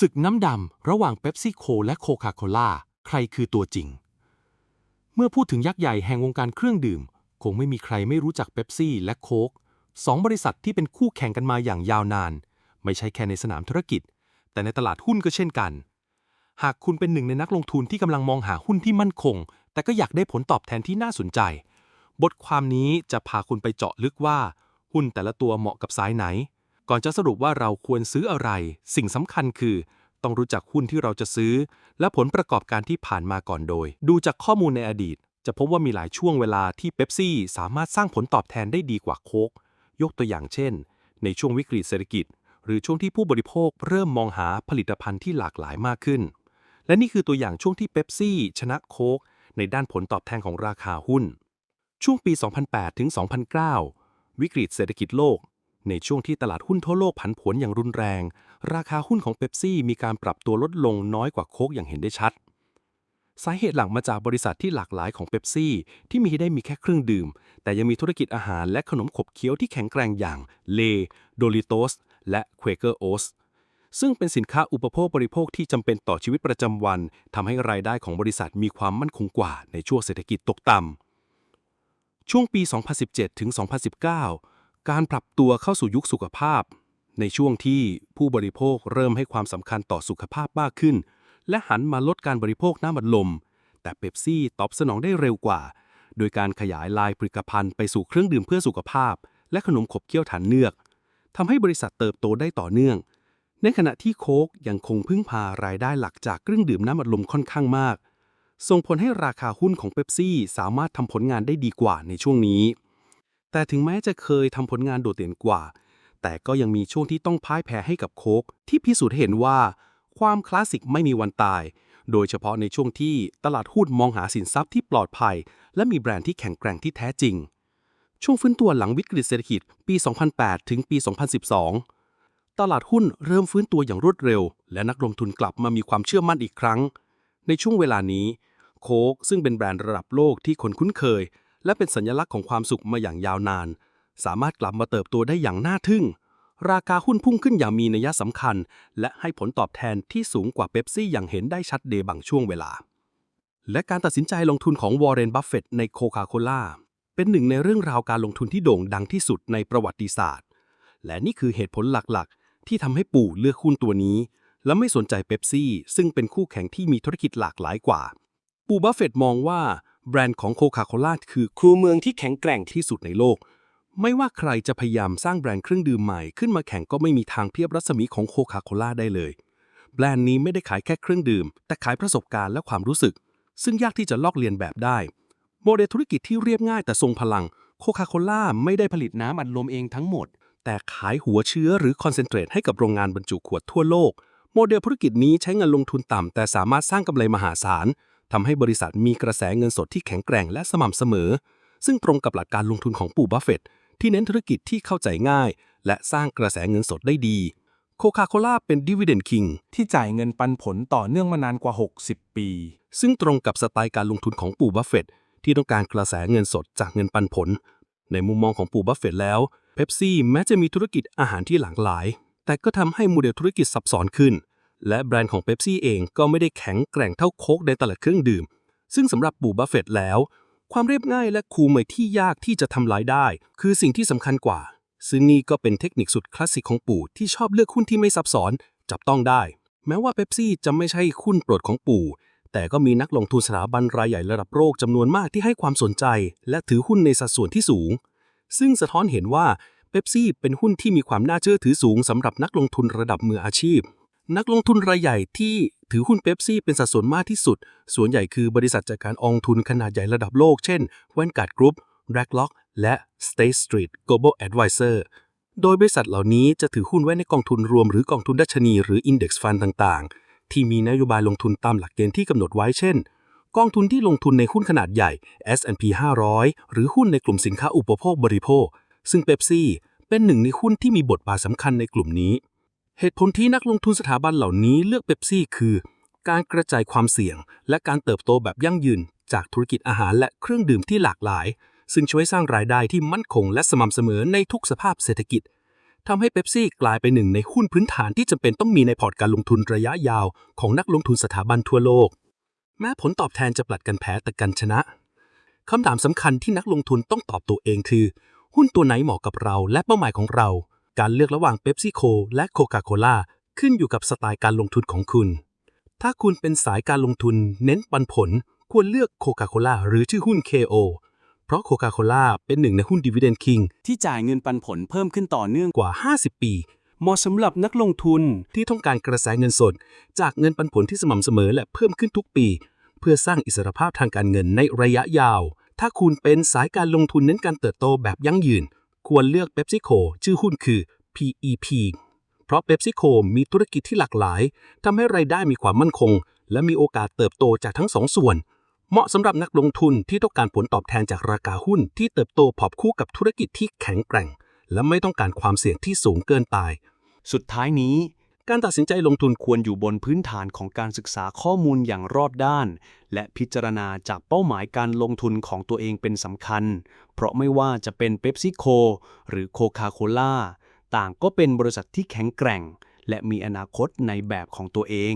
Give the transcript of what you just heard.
ศึกน้ำดำ ระหว่างเ e ปซี่โคและโคคาโคล่าใครคือตัวจริง เมื่อพูดถึงยักษ์ใหญ่แห่งวงการเครื่องดื่ม คงไม่มีใครไม่รู้จักเ e ปซี่และโค้กสองบริษัทที่เป็นคู่แข่งกันมาอย่างยาวนาน ไม่ใช่แค่ในสนามธุรกิจ แต่ในตลาดหุ้นก็เช่นกัน หากคุณเป็นหนึ่งในนักลงทุนที่กำลังมองหาหุ้นที่มั่นคง แต่ก็อยากได้ผลตอบแทนที่น่าสนใจ บทความนี้จะพาคุณไปเจาะลึกว่า หุ้นแต่ละตัวเหมาะกับสายไหน ก่อนจะสรุปว่าเราควรซื้ออะไร สิ่งสำคัญคือ ต้องรู้จักหุ้นที่เราจะซื้อ และผลประกอบการที่ผ่านมาก่อนโดย ดูจากข้อมูลในอดีต จะพบว่ามีหลายช่วงเวลาที่เบปซี่สามารถสร้างผลตอบแทนได้ดีกว่าโค้กยกตัวอย่างเช่น ในช่วงวิกฤตเศรษฐกิจ หรือช่วงที่ผู้บริโภคเริ่มมองหาผลิตภัณฑ์ที่หลากหลายมากขึ้น และนี่คือตัวอย่างช่วงที่เบปซี่ชนะโค้กในด้านผลตอบแทนของราคาหุ้น ช่วงปี 2008 ถึง 2009 วิกฤตเศรษฐกิจโลก ในช่วงที่ตลาดหุ้นทั่วโลกผันผวนอย่างรุนแรง ราคาหุ้นของเบปซี่มีการปรับตัวลดลงน้อยกว่าโค้กอย่างเห็นได้ชัด สาเหตุหลักมาจากบริษัทที่หลากหลายของเบปซี่ที่มีได้มีแค่เครื่องดื่ม แต่ยังมีธุรกิจอาหารและขนมขบเคี้ยวที่แข็งแกร่งอย่างเลโดริโตสและเควเกอร์โอสซึ่งเป็นสินค้าอุปโภคบริโภคที่จำเป็นต่อชีวิตประจำวันทำให้รายได้ของบริษัทมีความมั่นคงกว่าในช่วงเศรษฐกิจตกต่ำช่วงปี 2017 ถึง 2019 การปรับตัวเข้าสู่ยุคสุขภาพ ในช่วงที่ผู้บริโภคเริ่มให้ความสำคัญต่อสุขภาพมากขึ้น และหันมาลดการบริโภคน้ำบัดลม แต่เบปซี่ตอบสนองได้เร็วกว่า โดยการขยายลายผลิตภัณฑ์ไปสู่เครื่องดื่มเพื่อสุขภาพ และขนมขบเคี้ยวฐานเนือกทำให้บริษัทเติบโตได้ต่อเนื่อง ในขณะที่โค้กยังคงพึ่งพารายได้หลักจากเครื่องดื่มน้ำอัดลมค่อนข้างมาก ส่งผลให้ราคาหุ้นของเบปซี่สามารถทำผลงานได้ดีกว่าในช่วงนี้ แต่ถึงแม้จะเคยทำผลงานโดดเด่นกว่า แต่ก็ยังมีช่วงที่ต้องพ่ายแพ้ให้กับโค้กที่พิสูจน์เห็นว่า ความคลาสสิกไม่มีวันตาย โดยเฉพาะในช่วงที่ตลาดหุ้นมองหาสินทรัพย์ที่ปลอดภัย และมีแบรนด์ที่แข็งแกร่งที่แท้จริง ช่วงฟื้นตัวหลังวิกฤตเศรษฐกิจปี 2008 ถึงปี 2012 ตลาดหุ้นเริ่มฟื้นตัวอย่างรวดเร็ว และนักลงทุนกลับมามีความเชื่อมั่นอีกครั้ง ในช่วงเวลานี้โค้กซึ่งเป็นแบรนด์ระดับโลกที่คนคุ้นเคย และเป็นสัญลักษณ์ของความสุขมาอย่างยาวนาน สามารถกลับมาเติบโตได้อย่างน่าทึ่ง ราคาหุ้นพุ่งขึ้นอย่างมีนัยสำคัญ และให้ผลตอบแทนที่สูงกว่าเบปซี่อย่างเห็นได้ชัดเดบางช่วงเวลา และการตัดสินใจลงทุนของวอร์เรนบัฟเฟตในโคคาโคล่าเป็นหนึ่งในเรื่องราวการลงทุนที่โด่งดังที่สุดในประวัติศาสตร์ และนี่คือเหตุผลหลักๆ ที่ทำให้ปู่เลือกหุ้นตัวนี้ และไม่สนใจเบปซี่ซึ่งเป็นคู่แข่งที่มีธุรกิจหลากหลายกว่า ปู่บัฟเฟตมองว่า แบรนด์ของโคคาโคล่าคือครูเมืองที่แข็งแกร่งที่สุดในโลก ไม่ว่าใครจะพยายามสร้างแบรนด์เครื่องดื่มใหม่ขึ้นมาแข่งก็ไม่มีทางเทียบรัศมีของโคคาโคล่าได้เลย แบรนด์นี้ไม่ได้ขายแค่เครื่องดื่ม แต่ขายประสบการณ์และความรู้สึก ซึ่งยากที่จะลอกเลียนแบบได้ โมเดลธุรกิจที่เรียบง่ายแต่ทรงพลังโคคาโคล่าไม่ได้ผลิตน้ำอัดลมเองทั้งหมด แต่ขายหัวเชื้อหรือคอนเซนเทรตให้กับโรงงานบรรจุขวดทั่วโลก โมเดลธุรกิจนี้ใช้เงินลงทุนต่ำแต่สามารถสร้างกำไรมหาศาล ทำให้บริษัทมีกระแสเงินสดที่แข็งแกร่งและสม่ำเสมอ ซึ่งตรงกับหลักการลงทุนของปู่บัฟเฟตที่เน้นธุรกิจที่เข้าใจง่าย และสร้างกระแสเงินสดได้ดี โคคาโคล่าเป็นดิวิเดนคิงที่จ่ายเงินปันผลต่อเนื่องมานานกว่า 60 ปี ซึ่งตรงกับสไตล์การลงทุนของปู่บัฟเฟตที่ต้องการกระแสเงินสดจากเงินปันผล ในมุมมองของปู่บัฟเฟตแล้วเ e ปซี่แม้จะมีธุรกิจอาหารที่หลากหลาย แต่ก็ทำให้โมเดลธุรกิจซับซ้อนขึ้น และแบรนด์ของเ e ปซี่เองก็ไม่ได้แข็งแกร่งเท่าโค้กในตลาดเครื่องดื่ม ซึ่งสำหรับปู่บัฟเฟต์แล้ว ความเรียบง่ายและคูลใหม่ที่ยากที่จะทำลายได้ คือสิ่งที่สำคัญกว่า ซึ่งนี่ก็เป็นเทคนิคสุดคลาสสิกของปู่ที่ชอบเลือกหุ้นที่ไม่ซับซ้อนจับต้องได้ แม้ว่าเ e ปซี่จะไม่ใช่หุ้นโปรดของปู่แต่ก็มีนักลงทุนสถาบันรายใหญ่ระดับโลกจำนวนมากที่ให้ความสนใจ และถือหุ้นในสัดส่วนที่สูง ซึ่งสะท้อนเห็นว่าเ e ปซี่เป็นหุ้นที่มีความน่าเชื่อถือสูงสำหรับนักลงทุนระดับมืออาชีพ นักลงทุนรายใหญ่ที่ถือหุ้นเ e ปซี่เป็นสัดส่วนมากที่สุด ส่วนใหญ่คือบริษัทจากการอองทุนขนาดใหญ่ระดับโลก เช่น Vanguard Group, BlackRock และ State Street Global Advisor โดยบริษัทเหล่านี้จะถือหุ้นไว้ในกองทุนรวมหรือกองทุนดัชนีหรือ Index Fund ต่างๆ ที่มีนโยบายลงทุนตามหลักเกณฑ์ที่กำหนดไว้เช่น กองทุนที่ลงทุนในหุ้นขนาดใหญ่ S&P 500 หรือหุ้นในกลุ่มสินค้าอุปโภคบริโภค ซึ่งเ e ปซี่เป็นหนึ่งในหุ้นที่มีบทบาทสำคัญในกลุ่มนี้ เหตุผลที่นักลงทุนสถาบันเหล่านี้เลือกเ e ปซี่คือ การกระจายความเสี่ยง และการเติบโตแบบยั่งยืน จากธุรกิจอาหารและเครื่องดื่มที่หลากหลาย ซึ่งช่วยสร้างรายได้ที่มั่นคงและสม่ำเสมอในทุกสภาพเศรษฐกิจทำให้เ e ปซี่กลายเป็นหนึ่งในหุ้นพื้นฐานที่จำเป็นต้องมีในพอร์ตการลงทุนระยะยาว ของนักลงทุนสถาบันทั่วโลก แม้ผลตอบแทนจะผลัดกันแพ้แต่กันชนะคำถามสำคัญที่นักลงทุนต้องตอบตัวเองคือ หุ้นตัวไหนเหมาะกับเราและเป้าหมายของเรา การเลือกระหว่างเ e ปซี่โคและโคคาโคล่าขึ้นอยู่กับสไตล์การลงทุนของคุณ ถ้าคุณเป็นสายการลงทุนเน้นปันผล ควรเลือกโคคาโคล่าหรือชื่อหุ้น KO เพราะโคคาโคล่าเป็นหนึ่งในหุ้น Dividend King ที่จ่ายเงินปันผลเพิ่มขึ้นต่อเนื่องกว่า 50 ปี เหมาะสำหรับนักลงทุนที่ต้องการกระแสเงินสด จากเงินปันผลที่สม่ำเสมอและเพิ่มขึ้นทุกปี เพื่อสร้างอิสรภาพทางการเงินในระยะยาว ถ้าคุณเป็นสายการลงทุนเน้นการเติบโตแบบยั่งยืน ควรเลือก PepsiCo ชื่อหุ้นคือ PEP เพราะ PepsiCo มีธุรกิจที่หลากหลายทำให้รายได้มีความมั่นคง และมีโอกาสเติบโตจากทั้งสองส่วน เหมาะสำหรับนักลงทุนที่ต้องการผลตอบแทนจากราคาหุ้นที่เติบโตพอบคู่กับธุรกิจที่แข็งแกร่ง และไม่ต้องการความเสี่ยงที่สูงเกินไป สุดท้ายนี้ การตัดสินใจลงทุนควรอยู่บนพื้นฐานของการศึกษาข้อมูลอย่างรอบด้าน และพิจารณาจากเป้าหมายการลงทุนของตัวเองเป็นสำคัญ เพราะไม่ว่าจะเป็นเ e ปซี่โคหรือโคคาโคล่าต่างก็เป็นบริษัทที่แข็งแกร่ง และมีอนาคตในแบบของตัวเอง